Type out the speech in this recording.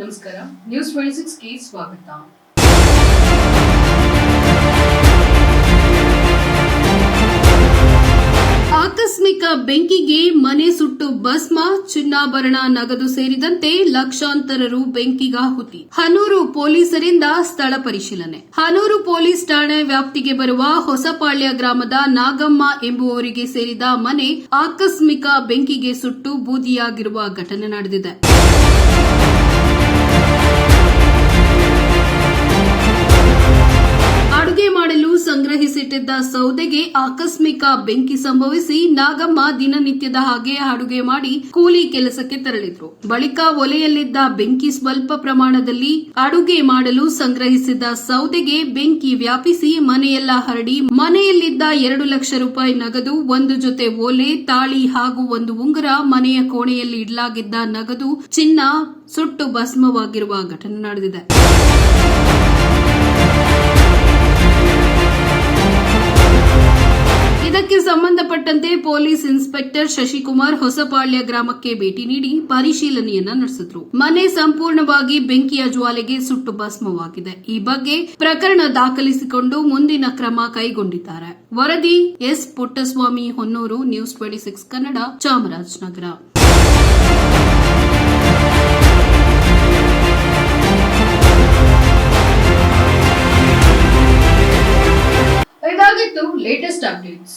ನಮಸ್ಕಾರ. News twenty ಸಿಕ್ಸ್ಗೆ ಸ್ವಾಗತ. ಆಕಸ್ಮಿಕ ಬೆಂಕಿಗೆ ಮನೆ ಸುಟ್ಟು ಭಸ್ಮ, ಚಿನ್ನಾಭರಣ ನಗದು ಸೇರಿದಂತೆ ಲಕ್ಷಾಂತರ ರು ಬೆಂಕಿಗಾಹುತಿ ಹನೂರು ಪೊಲೀಸರಿಂದ ಸ್ಥಳ ಪರಿಶೀಲನೆ. ಹನೂರು ಪೊಲೀಸ್ ಠಾಣೆ ವ್ಯಾಪ್ತಿಗೆ ಬರುವ ಹೊಸಪಾಳ್ಯ ಗ್ರಾಮದ ನಾಗಮ್ಮ ಎಂಬುವವರಿಗೆ ಸೇರಿದ ಮನೆ ಆಕಸ್ಮಿಕ ಬೆಂಕಿಗೆ ಸುಟ್ಟು ಬೂದಿಯಾಗಿರುವ ಘಟನೆ ನಡೆದಿದೆ. ಸಂಗ್ರಹಿಸಿಟ್ಟಿದ್ದ ಸೌದೆಗೆ ಆಕಸ್ಮಿಕ ಬೆಂಕಿ ಸಂಭವಿಸಿ ನಾಗಮ್ಮ ದಿನನಿತ್ಯದ ಹಾಗೆ ಅಡುಗೆ ಮಾಡಿ ಕೂಲಿ ಕೆಲಸಕ್ಕೆ ತೆರಳಿದ್ರು. ಬಳಿಕ ಒಲೆಯಲ್ಲಿದ್ದ ಬೆಂಕಿ ಸ್ವಲ್ಪ ಪ್ರಮಾಣದಲ್ಲಿ ಅಡುಗೆ ಮಾಡಲು ಸಂಗ್ರಹಿಸಿದ್ದ ಸೌದೆಗೆ ಬೆಂಕಿ ವ್ಯಾಪಿಸಿ ಮನೆಯೆಲ್ಲ ಹರಡಿ ಮನೆಯಲ್ಲಿದ್ದ ಎರಡು ಲಕ್ಷ ರೂಪಾಯಿ ನಗದು, ಒಂದು ಜೊತೆ ಓಲೆ ತಾಳಿ ಹಾಗೂ ಒಂದು ಉಂಗುರ ಮನೆಯ ಕೋಣೆಯಲ್ಲಿ ಇಡಲಾಗಿದ್ದ ನಗದು ಚಿನ್ನ ಸುಟ್ಟು ಭಸ್ಮವಾಗಿರುವ ಘಟನೆ ನಡೆದಿದೆ. ಸಂಬಂಧಪಟ್ಟಂತೆ ಪೊಲೀಸ್ ಇನ್ಸ್ಪೆಕ್ಟರ್ ಶಶಿಕುಮಾರ್ ಹೊಸಪಾಳ್ಯ ಗ್ರಾಮಕ್ಕೆ ಭೇಟಿ ನೀಡಿ ಪರಿಶೀಲನೆಯನ್ನ ನಡೆಸಿದ್ರು. ಮನೆ ಸಂಪೂರ್ಣವಾಗಿ ಬೆಂಕಿಯ ಜ್ವಾಲೆಗೆ ಸುಟ್ಟು ಭಸ್ಮವಾಗಿದೆ. ಈ ಬಗ್ಗೆ ಪ್ರಕರಣ ದಾಖಲಿಸಿಕೊಂಡು ಮುಂದಿನ ಕ್ರಮ ಕೈಗೊಂಡಿದ್ದಾರೆ. ವರದಿ S. Puttaswamy, Honnur, news twenty six Kannada, Chamarajanagar. ಇದಾಗಿತ್ತು ಲೇಟೆಸ್ಟ್ ಅಪ್ಡೇಟ್ಸ್